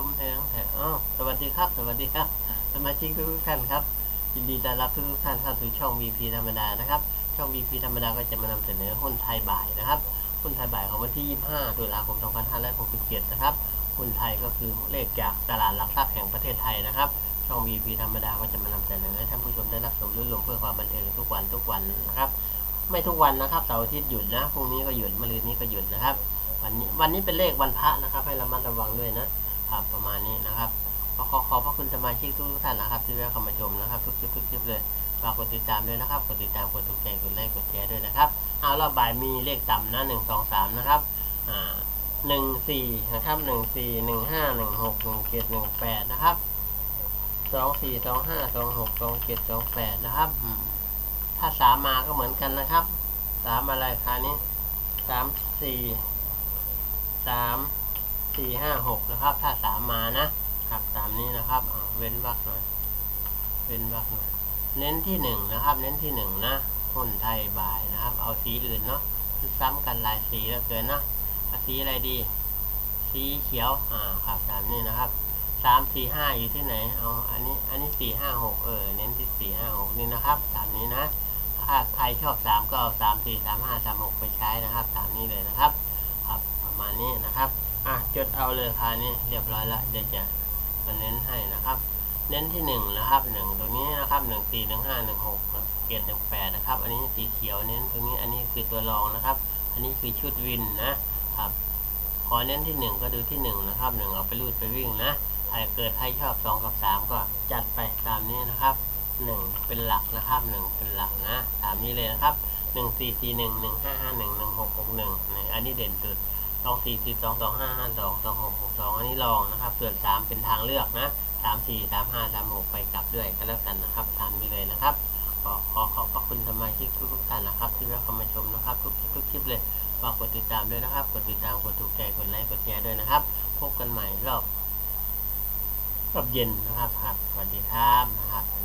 สวัสดีครับ สวัสดีครับ สมาชิกทุกท่านครับ ยินดีต้อนรับทุกท่านเข้าสู่ช่อง VP ธรรมดานะครับ ช่อง VP ธรรมดาก็จะมานำเสนอหุ้นไทยบ่ายนะครับ หุ้นไทยบ่ายของวันที่ 25 ตุลาคม 2567 นะครับ หุ้นไทยก็คือเลขจากตลาดหลักทรัพย์แห่งประเทศไทยนะครับ ช่อง VP ธรรมดาก็จะมานำเสนอให้ท่านผู้ชมได้รับชมรื่นรมเพื่อความบันเทิงทุกวันทุกวันนะครับ ไม่ทุกวันนะครับ เสาร์อาทิตย์หยุดนะ พรุ่งนี้ก็หยุดมะรืนนี้ก็หยุดนะครับวันนี้วันนี้เป็นเลขวันพระนะครับ ให้ระมัดระวังด้วยนะ ครับประมาณนี้นะครับขอขอขอบพระคุณสมาชิกทุกท่านนะครับ ที่แวะเข้ามาชมนะครับ ทุกคลิปทุกคลิปเลยฝากกดติดตามด้วยนะครับกดติดตามกดถูกใจกดไลค์กดแชร์ด้วยนะครับเอารอบบ่ายมีเลขต่ำนะหนึ่งสองสามนะครับอ่าหนึ่งสี่นะครับหนึ่งสี่หนึ่งห้าหนึ่งหกหนึ่งเจ็ดหนึ่งแปดนะครับสองสี่สองห้าสองหกสองเจ็ดสองแปดนะครับถ้าสามมาก็เหมือนกันนะครับสามอะไรคะนี้สามสี่สาม สี่ห้าหกนะครับ ถ้าสามมานะครับตามนี้นะครับอ่าเว้นวรรคหน่อย เว้นวรรคหน่อย เน้นที่หนึ่งนะครับ เน้นที่หนึ่งนะหุ้นไทยบ่ายนะครับ เอาสีอื่นเนาะซ้ำกันหลายสีแล้วเกินนะเอาสีอะไรดี สีเขียว อ่า ครับตามนี้นะครับสามสี่ห้าอยู่ที่ไหน เอา อันนี้ อันนี้สี่ห้าหกเออ เน้นที่สี่ห้าหกนี่นะครับ ตามนี้นะ ถ้าใครชอบสามก็เอาสามสี่สามห้าสามหกไปใช้นะครับ ตามนี้เลยนะครับ ครับ ประมาณนี้นะครับ จดเอาเลยค่ะนี่เรียบร้อยละเดี๋ยวจะมาเน้นให้นะครับ เน้นที่หนึ่งนะครับหนึ่งตรงนี้นะครับหนึ่งสี่หนึ่งห้าหนึ่งหกเกตหนึ่งแปดนะครับ อันนี้สีเขียวเน้นตรงนี้อันนี้คือตัวรองนะครับ อันนี้คือชุดวินนะครับขอเน้นที่หนึ่งก็ดูที่หนึ่งนะครับหนึ่งเอาไปรูดไปวิ่งนะใครเกิดใครชอบสองกับสามก็จัดไปตามนี้นะครับหนึ่งเป็นหลักนะครับหนึ่งเป็นหลักนะตามนี้เลยนะครับหนึ่งสี่สี่หนึ่งหนึ่งห้าห้าหนึ่งหนึ่งหกหกหนึ่งอันนี้เด่นสุด สองสี่สี่สองสองห้าห้าสองสองหกหกสองอันนี้รองนะครับส่วนสามเป็นทางเลือกนะสามสี่สามห้าสามหกไปกลับด้วยก็แล้วกันนะครับตามนี้เลยนะครับขอขอขอบพระคุณสมาชิกทุกๆท่านนะครับ ที่แวะเข้ามาชมนะครับ ทุกคลิปทุกคลิปเลยฝากกดติดตามด้วยนะครับ กดติดตามกดถูกใจกดไลค์กดแชร์ด้วยนะครับ พบกันใหม่รอบรอบเย็นนะครับครับสวัสดีครับนะครับ